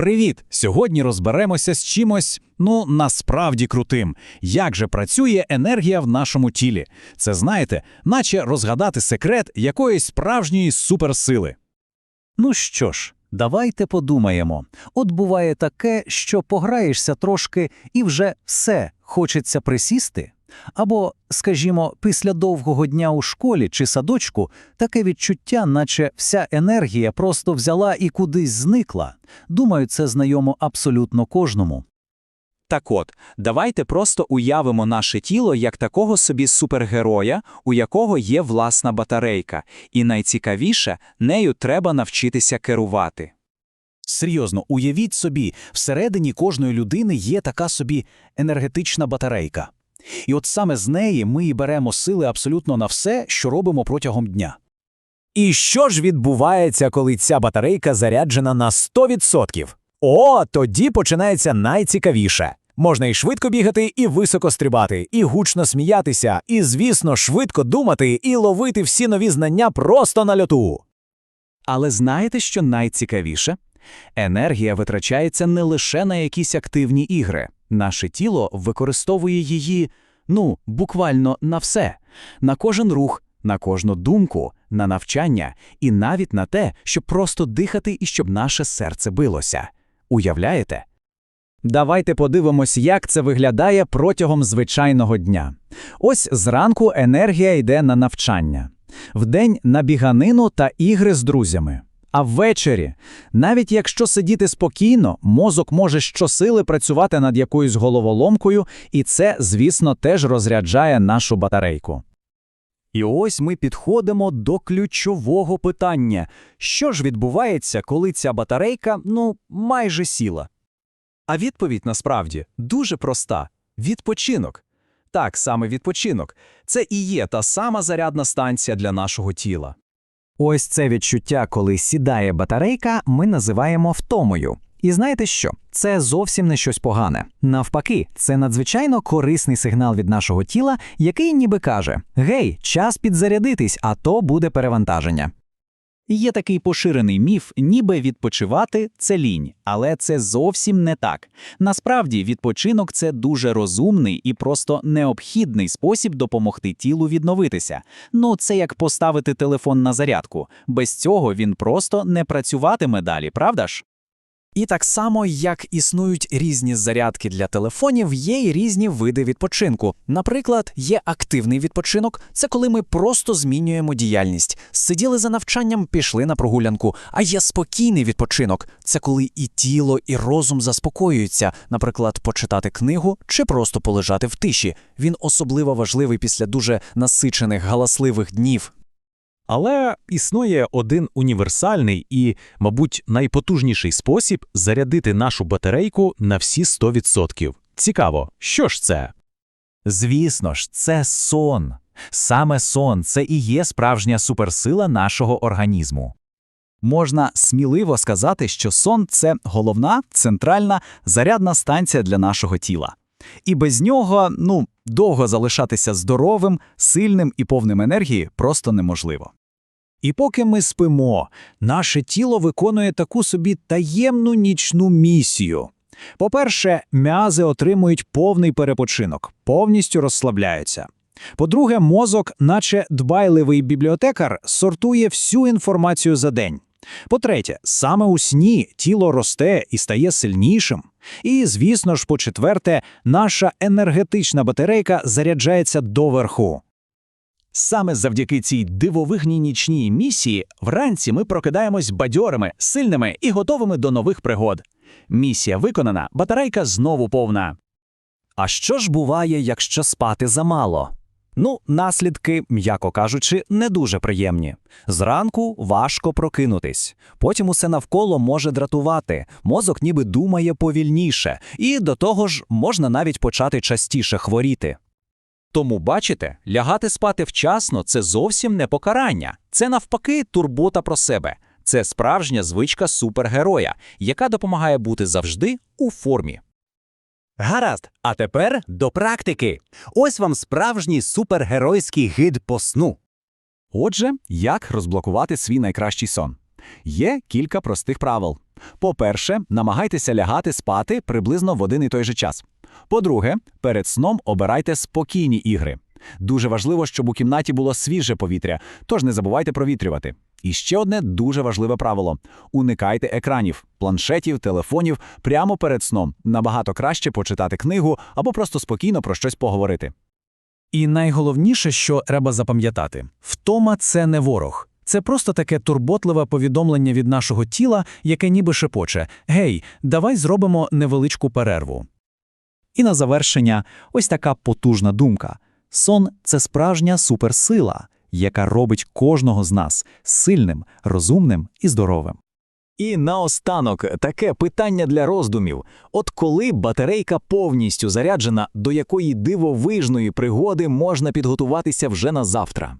Привіт! Сьогодні розберемося з чимось, ну, насправді крутим. Як же працює енергія в нашому тілі? Це, знаєте, наче розгадати секрет якоїсь справжньої суперсили. Ну що ж, давайте подумаємо. От буває таке, що пограєшся трошки і вже все, хочеться присісти. Або, скажімо, після довгого дня у школі чи садочку таке відчуття, наче вся енергія просто взяла і кудись зникла. Думаю, це знайомо абсолютно кожному. Так от, давайте просто уявимо наше тіло як такого собі супергероя, у якого є власна батарейка, і найцікавіше, нею треба навчитися керувати. Серйозно, уявіть собі, всередині кожної людини є така собі енергетична батарейка. І от саме з неї ми і беремо сили абсолютно на все, що робимо протягом дня. І що ж відбувається, коли ця батарейка заряджена на 100%? О, тоді починається найцікавіше. Можна і швидко бігати, і високо стрибати, і гучно сміятися, і, звісно, швидко думати, і ловити всі нові знання просто на льоту. Але знаєте, що найцікавіше? Енергія витрачається не лише на якісь активні ігри. Наше тіло використовує її, ну, буквально на все, на кожен рух, на кожну думку, на навчання і навіть на те, щоб просто дихати і щоб наше серце билося. Уявляєте? Давайте подивимось, як це виглядає протягом звичайного дня. Ось зранку енергія йде на навчання, вдень на біганину та ігри з друзями. А ввечері, навіть якщо сидіти спокійно, мозок може щосили працювати над якоюсь головоломкою, і це, звісно, теж розряджає нашу батарейку. І ось ми підходимо до ключового питання: що ж відбувається, коли ця батарейка, ну, майже сіла? А відповідь насправді дуже проста: відпочинок. Так, саме відпочинок. Це і є та сама зарядна станція для нашого тіла. Ось це відчуття, коли сідає батарейка, ми називаємо втомою. І знаєте що? Це зовсім не щось погане. Навпаки, це надзвичайно корисний сигнал від нашого тіла, який ніби каже: Гей, час підзарядитись, а то буде перевантаження. Є такий поширений міф, ніби відпочивати це лінь, але це зовсім не так. Насправді, відпочинок це дуже розумний і просто необхідний спосіб допомогти тілу відновитися. Ну, це як поставити телефон на зарядку. Без цього він просто не працюватиме далі, правда ж? І так само, як існують різні зарядки для телефонів, є й різні види відпочинку. Наприклад, є активний відпочинок це коли ми просто змінюємо діяльність. Сиділи за навчанням, пішли на прогулянку. А є спокійний відпочинок це коли і тіло, і розум заспокоюються, наприклад, почитати книгу чи просто полежати в тиші. Він особливо важливий після дуже насичених галасливих днів. Але існує один універсальний і, мабуть, найпотужніший спосіб зарядити нашу батарейку на всі 100%. Цікаво, що ж це? Звісно ж, це сон. Саме сон це і є справжня суперсила нашого організму. Можна сміливо сказати, що сон це головна центральна зарядна станція для нашого тіла. І без нього, ну, довго залишатися здоровим, сильним і повним енергії просто неможливо. І поки ми спимо, наше тіло виконує таку собі таємну нічну місію. По-перше, м'язи отримують повний перепочинок, повністю розслабляються. По-друге, мозок, наче дбайливий бібліотекар, сортує всю інформацію за день. По-третє, саме у сні тіло росте і стає сильнішим. І, звісно ж, по-четверте, наша енергетична батарейка заряджається доверху. Саме завдяки цій дивовижній нічній місії вранці ми прокидаємось бадьорими, сильними і готовими до нових пригод. Місія виконана, батарейка знову повна. А що ж буває, якщо спати замало? Ну, наслідки, м'яко кажучи, не дуже приємні. Зранку важко прокинутись. Потім усе навколо може дратувати, мозок ніби думає повільніше, і до того ж можна навіть почати частіше хворіти. Тому, бачите, лягати спати вчасно це зовсім не покарання, це навпаки турбота про себе. Це справжня звичка супергероя, яка допомагає бути завжди у формі. Гаразд, а тепер до практики. Ось вам справжній супергеройський гид по сну. Отже, як розблокувати свій найкращий сон? Є кілька простих правил. По-перше, намагайтеся лягати спати приблизно в один і той же час. По-друге, перед сном обирайте спокійні ігри. Дуже важливо, щоб у кімнаті було свіже повітря, тож не забувайте провітрювати. І ще одне дуже важливе правило: уникайте екранів, планшетів, телефонів прямо перед сном. Набагато краще почитати книгу або просто спокійно про щось поговорити. І найголовніше, що треба запам'ятати: втома це не ворог. Це просто таке турботливе повідомлення від нашого тіла, яке ніби шепоче: Гей, давай зробимо невеличку перерву. І на завершення, ось така потужна думка: сон це справжня суперсила, яка робить кожного з нас сильним, розумним і здоровим. І наостанок таке питання для роздумів: от коли батарейка повністю заряджена, до якої дивовижної пригоди можна підготуватися вже на завтра?